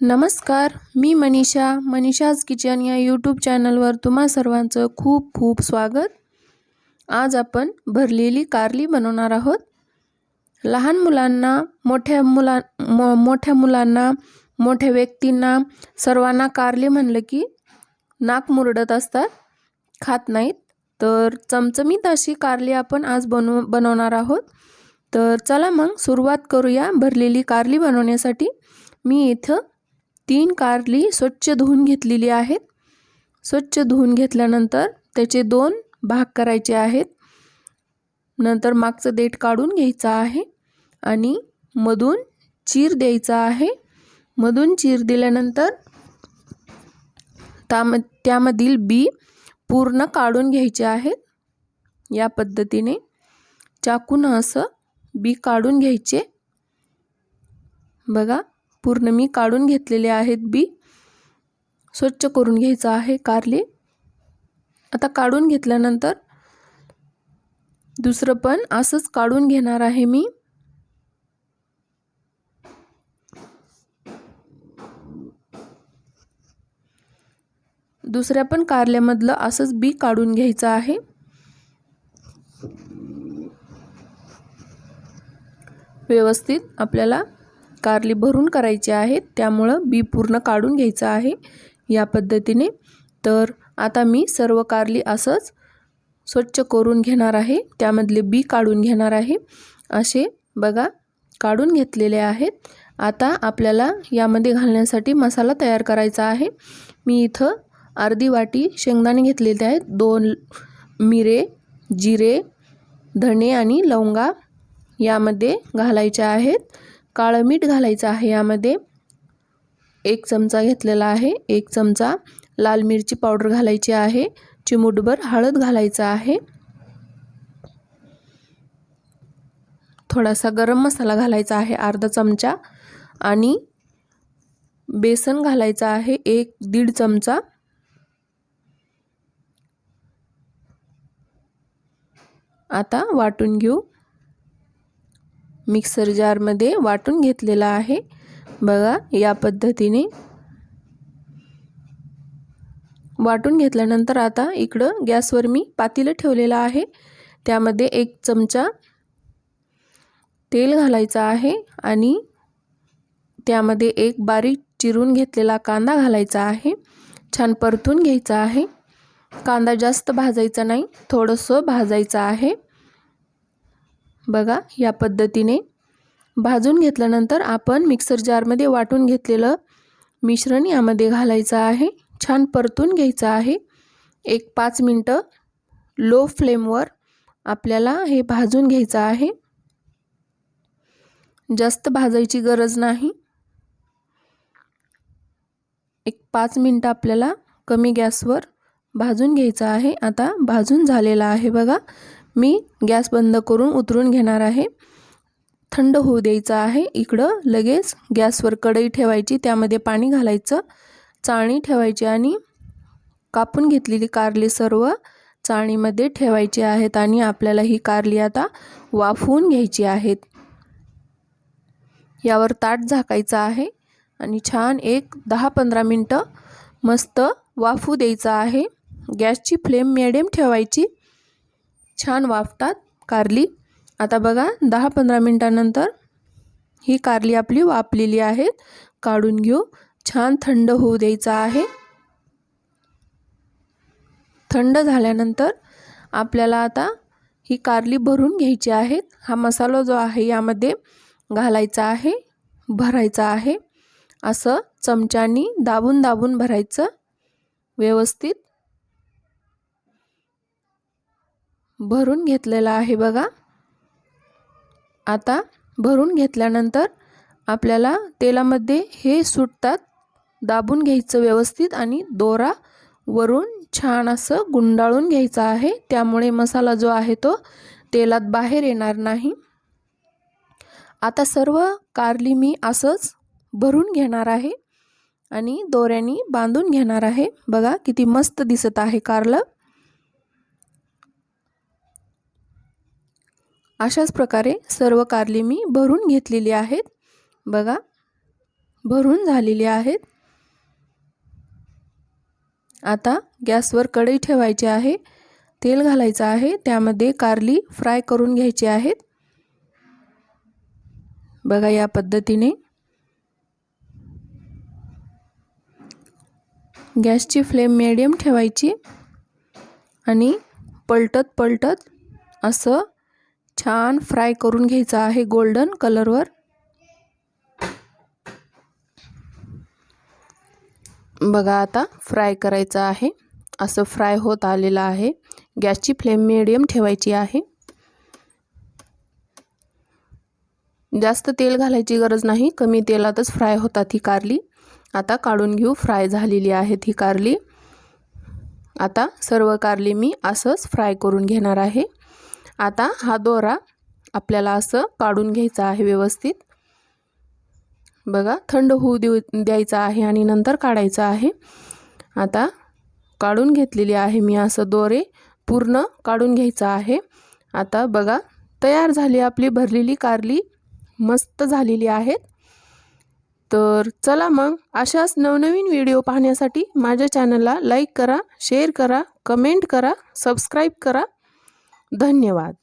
नमस्कार मी मनीषा मनीषाज किचन या यूट्यूब चॅनलवर तुम्हा सर्वांचं खूप खूप स्वागत. आज आपण भरलेली कारली बनवणार आहोत. लहान मुलांना मोठ्या मुला मो मोठ्या मुलांना मोठ्या व्यक्तींना सर्वांना कारली म्हणलं की नाक मुरडत असतात खात नाहीत. तर चमचमीत अशी कारली आपण आज बनव बनवणार आहोत. तर चला मग सुरुवात करूया भरलेली कारली बनवण्यासाठी. मी इथं तीन कारली स्वच्छ धुवून घेतलेली आहेत. स्वच्छ धुवून घेतल्यानंतर त्याचे दोन भाग करायचे आहेत. नंतर मागचं देठ काढून घ्यायचं आहे आणि मधून चीर द्यायचा आहे. मधून चीर दिल्यानंतर त्याम त्यामधील बी पूर्ण काढून घ्यायचे आहेत. या पद्धतीने चाकून असं बी काढून घ्यायचे. बघा पूर्ण मी काढून घेतलेले आहेत बी. स्वच्छ करून घ्यायचं आहे कारले. आता काढून घेतल्यानंतर दुसरं पण असंच काढून घेणार आहे मी. दुसऱ्या पण कारल्यामधलं असंच बी काढून घ्यायचं आहे. व्यवस्थित आपल्याला कारली भरून करायची आहेत त्यामुळं बी पूर्ण काढून घ्यायचं आहे या पद्धतीने. तर आता मी सर्व कारली असंच स्वच्छ करून घेणार आहे. त्यामधले बी काढून घेणार आहे. असे बघा काढून घेतलेले आहेत. आता आपल्याला यामध्ये घालण्यासाठी मसाला तयार करायचा आहे. मी इथं अर्धी वाटी शेंगदाणे घेतलेले आहेत. दोन मिरे जिरे धणे आणि लवंगा यामध्ये घालायचे आहेत. काळं मीठ घालायचं आहे यामध्ये. एक चमचा घेतलेला आहे. एक चमचा लाल मिरची पावडर घालायची आहे. चिमूटभर हळद घालायचं आहे. थोडासा गरम मसाला घालायचा आहे अर्धा चमचा आणि बेसन घालायचं आहे एक दीड चमचा. आता वाटून घेऊ. मिक्सर जारमध्ये वाटून घेतलेला आहे. बघा या पद्धतीने वाटून घेतल्यानंतर आता इकडं गॅसवर मी पातेलं ठेवलेलं आहे. त्यामध्ये एक चमचा तेल घालायचं आहे आणि त्यामध्ये एक बारीक चिरून घेतलेला कांदा घालायचा आहे. छान परतून घ्यायचा आहे. कांदा जास्त भाजायचा नाही थोडंसं भाजायचं आहे. बघा या पद्धतीने भाजून घेतल्यानंतर आपण मिक्सर जारमध्ये वाटून घेतलेलं मिश्रण यामध्ये घालायचं आहे. छान परतून घ्यायचं आहे. एक पाच मिनटं लो फ्लेमवर आपल्याला हे भाजून घ्यायचं आहे. जास्त भाजायची गरज नाही. एक पाच मिनटं आपल्याला कमी गॅसवर भाजून घ्यायचं आहे. आता भाजून झालेला आहे बघा. मी गॅस बंद करून उतरून घेणार आहे. थंड होऊ द्यायचं आहे. इकडं लगेच गॅसवर कढई ठेवायची त्यामध्ये पाणी घालायचं चाळणी ठेवायची आणि कापून घेतलेली कारली सर्व चाळणीमध्ये ठेवायची आहेत आणि आपल्याला ही कारली आता वाफवून घ्यायची आहेत. यावर ताट झाकायचं आहे आणि छान एक दहा पंधरा मिनटं मस्त वाफू द्यायचं आहे. गॅसची फ्लेम मिडियम ठेवायची. छान वाफतात कारली. आता बघा दहा पंधरा मिनटानंतर ही कारली आपली वापलेली आहेत. काढून घेऊ. छान थंड होऊ द्यायचं आहे. थंड झाल्यानंतर आपल्याला आता ही कारली भरून घ्यायची आहेत हा मसाला जो आहे यामध्ये घालायचा आहे भरायचा आहे. असं चमच्यानी दाबून दाबून भरायचं. व्यवस्थित. भरून घेतलेला आहे बघा. आता भरून घेतल्यानंतर आपल्याला तेलामध्ये हे सुटतात. दाबून घ्यायचं व्यवस्थित आणि दोरा वरून छान असं गुंडाळून घ्यायचा आहे. त्यामुळे मसाला जो आहे तो तेलात बाहेर येणार नाही. आता सर्व कारली मी असंच भरून घेणार आहे आणि दोऱ्यानी बांधून घेणार आहे. बघा किती मस्त दिसत आहे कारलं. अशाच प्रकारे सर्व कारली मी भरून घेतलेली आहेत. बघा भरून झालेली आहेत. आता गॅसवर कढई ठेवायची आहे तेल घालायचं आहे त्यामध्ये कारली फ्राय करून घ्यायची आहेत. बघा या पद्धतीने गॅसची फ्लेम मिडियम ठेवायची आणि पलटत पलटत असं छान फ्राय करून घ्यायचं आहे गोल्डन कलरवर. बघा आता फ्राय करायचं आहे. असं फ्राय होत आलेलं आहे. गॅसची फ्लेम मिडियम ठेवायची आहे. जास्त तेल घालायची गरज नाही. कमी तेलातच फ्राय होतात ही कारली. आता काढून घेऊ. फ्राय झालेली आहेत ही कारली. आता सर्व कारली मी असंच फ्राय करून घेणार आहे. आता हा दोरा आपल्याला असं काढून घ्यायचा आहे व्यवस्थित. बघा थंड होऊ देऊ द्यायचा आहे आणि नंतर काढायचा आहे. आता काढून घेतलेली आहे मी असं दोरे पूर्ण काढून घ्यायचं आहे. आता बघा तयार झाली आपली भरलेली कारली मस्त झालेली आहेत. तर चला मग अशाच नवनवीन व्हिडिओ पाहण्यासाठी माझ्या चॅनलला लाईक करा शेअर करा कमेंट करा सबस्क्राईब करा. धन्यवाद.